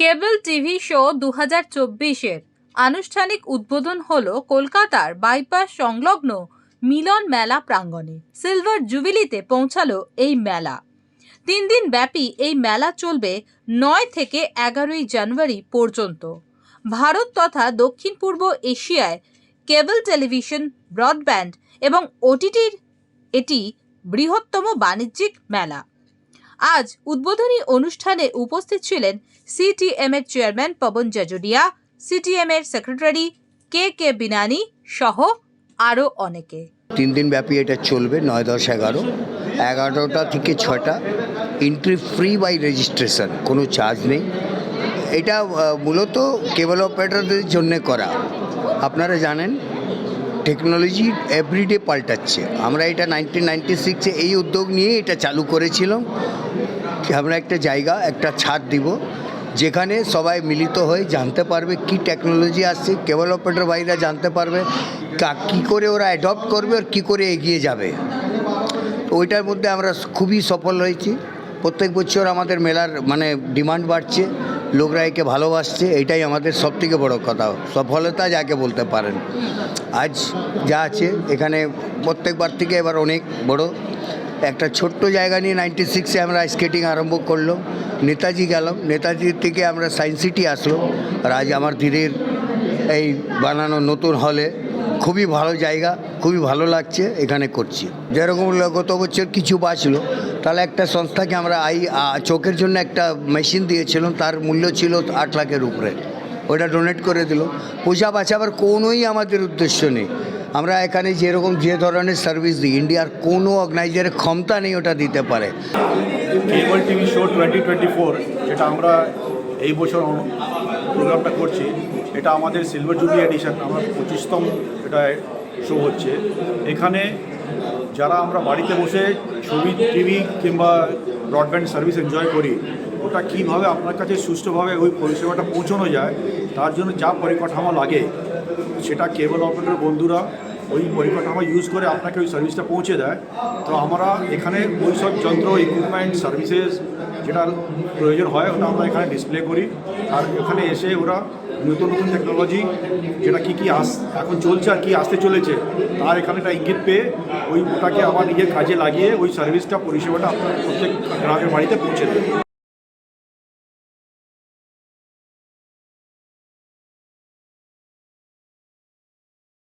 কেবল TV show দু হাজার চব্বিশের আনুষ্ঠানিক উদ্বোধন হল কলকাতার বাইপাস সংলগ্ন মিলন মেলা প্রাঙ্গণে। সিলভার জুবিলিতে পৌঁছালো এই মেলা। তিন দিন ব্যাপী এই মেলা চলবে নয় থেকে এগারোই জানুয়ারি পর্যন্ত। ভারত তথা দক্ষিণ পূর্ব এশিয়ায় কেবল টেলিভিশন, ব্রডব্যান্ড এবং ওটিটির এটি বৃহত্তম বাণিজ্যিক মেলা। আজ উদ্বোধনী অনুষ্ঠানে উপস্থিত ছিলেন সিটিএম এর চেয়ারম্যান পবন জাজুরিয়া সিটিএম এর সেক্রেটারি কে কে বিনানি সহ আরও অনেকে। তিন দিন ব্যাপী এটা চলবে, নয়, দশ, এগারো। এগারোটা থেকে ছটা এন্ট্রি ফ্রি বাই রেজিস্ট্রেশন কোনো চার্জ নেই। এটা মূলত কেবল অপারেটরদের জন্য করা। আপনারা জানেন টেকনোলজি এভরিডে পাল্টাচ্ছে। আমরা এটা নাইনটিন নাইনটি সিক্সে এই উদ্যোগ নিয়ে এটা চালু করেছিলাম। আমরা একটা জায়গা, একটা ছাদ দিব, যেখানে সবাই মিলিত হয়ে জানতে পারবে কি টেকনোলজি আসছে অপারেটর ভাইরা জানতে পারবে কা- কি করে ওরা অ্যাডপ্ট করবে আর কী করে এগিয়ে যাবে। তো ওইটার মধ্যে আমরা খুবই সফল হয়েছি। প্রত্যেক বছর আমাদের মেলার মানে ডিমান্ড বাড়ছে। লোকরা একে ভালোবাসছে, এটাই আমাদের সবথেকে বড় কথা। সফলতা যাকে বলতে পারেন। আজ যা আছে, এখানে প্রত্যেকবার থেকে এবার অনেক বড়। একটা ছোট্ট জায়গা নিয়ে নাইনটি সিক্সে আমরা স্কেটিং আরম্ভ করল নেতাজি গেলাম। নেতাজির থেকে আমরা সায়েন্স সিটি আসলো আর আজ আমার দিদির এই বানানো নতুন হলে খুবই ভালো জায়গা, খুবই ভালো লাগছে, এখানে করছি। যেরকম গত বছর কিছু বাঁচলো তাহলে একটা সংস্থাকে আমরা আই চোখের জন্য একটা মেশিন দিয়েছিলাম, তার মূল্য ছিল আট লাখের উপরে। ওটা ডোনেট করে দিল। পয়সা বাঁচাবার কোনোই আমাদের উদ্দেশ্য নেই। আমরা এখানে যেরকম যে ধরনের সার্ভিস দিই ইন্ডিয়ার কোনো অর্গানাইজারের ক্ষমতা নেই ওটা দিতে পারে। Cable TV show twenty twenty four যেটা আমরা এই বছর প্রোগ্রামটা করছি, এটা আমাদের সিলভার জুবলি এডিশন আমার পঁচিশতম এটা শো হচ্ছে। এখানে যারা আমরা বাড়িতে বসে ছবি, টিভি কিংবা ব্রডব্যান্ড সার্ভিস এনজয় করি, ওটা কীভাবে আপনার কাছে সুষ্ঠুভাবে ওই পরিষেবাটা পৌঁছানো যায়, তার জন্য যা পরিকাঠামো লাগে, সেটা কেবল অপারেটর বন্ধুরা ওই পরিকাঠামো ইউজ করে আপনাকে ওই সার্ভিসটা পৌঁছে দেয়। তো আমরা এখানে ওই সব যন্ত্র ইকুইপমেন্ট সার্ভিসেস যেটার প্রয়োজন হয়, ওটা আমরা এখানে ডিসপ্লে করি। আর এখানে এসে ওরা নতুন নতুন টেকনোলজি যেটা কী কী আস, এখন চলছে আর কী আসতে চলেছে, তার এখানে একটা ইঙ্গিত পেয়ে ওই ওটাকে আবার নিজের কাজে লাগিয়ে ওই সার্ভিসটা পরিষেবাটা আপনার প্রত্যেক গ্রাহকের বাড়িতে পৌঁছে দেয়।